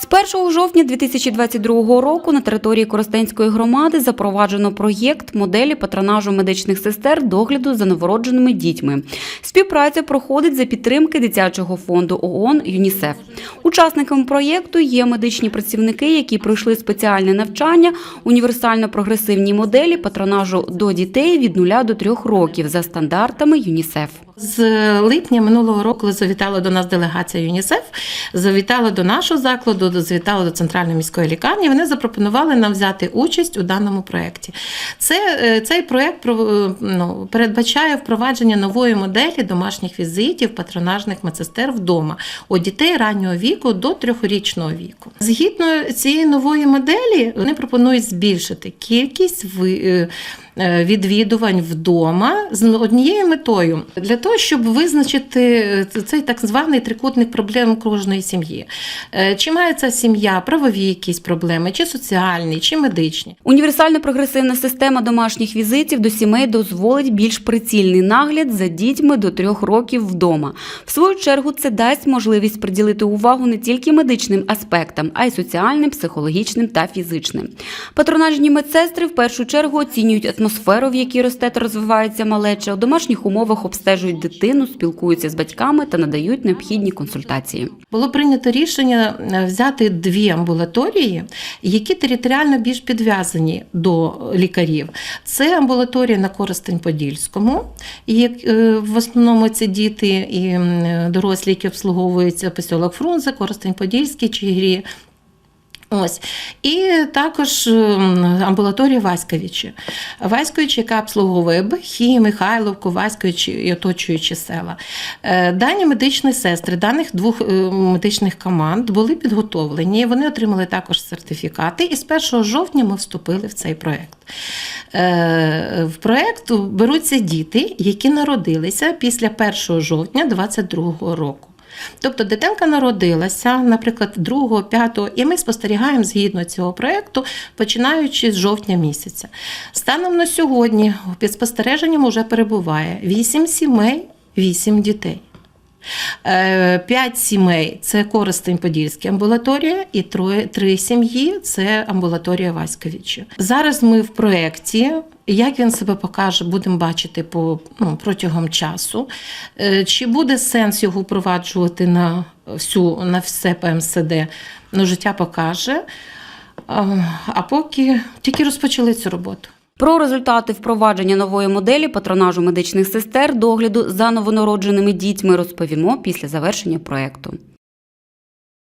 З 1 жовтня 2022 року на території Коростенської громади запроваджено проєкт моделі патронажу медичних сестер догляду за новородженими дітьми. Співпраця проходить за підтримки дитячого фонду ООН ЮНІСЕФ. Учасниками проєкту є медичні працівники, які пройшли спеціальне навчання універсально-прогресивній моделі патронажу до дітей від 0 до 3 років за стандартами ЮНІСЕФ. З липня минулого року, завітала до нас делегація ЮНІСЕФ, завітала до нашого закладу, завітала до центральної міської лікарні. Вони запропонували нам взяти участь у даному проєкті. Це, е, цей проєкт про- е, ну, передбачає впровадження нової моделі домашніх візитів патронажних медсестер вдома у дітей раннього віку до трьохрічного віку. Згідно цієї нової моделі, вони пропонують збільшити кількість ви- е, відвідувань вдома з однією метою для того, щоб визначити е, цей так званий трикутник проблем кожної сім'ї. Е, Чи має ця сім'я правові якісь проблеми, чи соціальні, чи медичні. Універсальна прогресивна система домашніх візитів до сімей дозволить більш прицільний нагляд за дітьми до трьох років вдома. В свою чергу це дасть можливість приділити увагу не тільки медичним аспектам, а й соціальним, психологічним та фізичним. Патронажні медсестри в першу чергу оцінюють атмосферу, в якій росте та розвивається малеча, у домашніх умовах обстежують дитину, спілкуються з батьками та надають необхідні консультації. Було прийнято рішення е, взяти дві амбулаторії, які територіально більш підв'язані до лікарів. Це амбулаторія на Коростень-Подільському, і як, е, в основному це діти і дорослі, які обслуговуються посілок Фрунзе, Коростень-Подільський, Чигирі. Ось. І також ем, амбулаторія Васьковичі. Васьковичі, яка обслуговує Бахі, Михайловку, Васьковичі і оточуючі села. Е, Дані медичні сестри даних двох е, медичних команд були підготовлені. Вони отримали також сертифікати, і з 1 жовтня ми вступили в цей проєкт. Е, В проєкт беруться діти, які народилися після 1 жовтня 2022 року. Тобто дитинка народилася, наприклад, 2, 5, і ми спостерігаємо згідно цього проєкту, починаючи з жовтня місяця. Станом на сьогодні під спостереженням вже перебуває 8 сімей, 8 дітей. Е, П'ять сімей це Коростень-Подільська амбулаторія, і три сім'ї це амбулаторія Васьковича. Зараз ми в проєкті. Як він себе покаже, будемо бачити по ну, протягом часу. Е, Чи буде сенс його впроваджувати на всю на все ПМСД? Ну, життя покаже. А, А поки тільки розпочали цю роботу. Про результати впровадження нової моделі патронажу медичних сестер догляду за новонародженими дітьми розповімо після завершення проекту.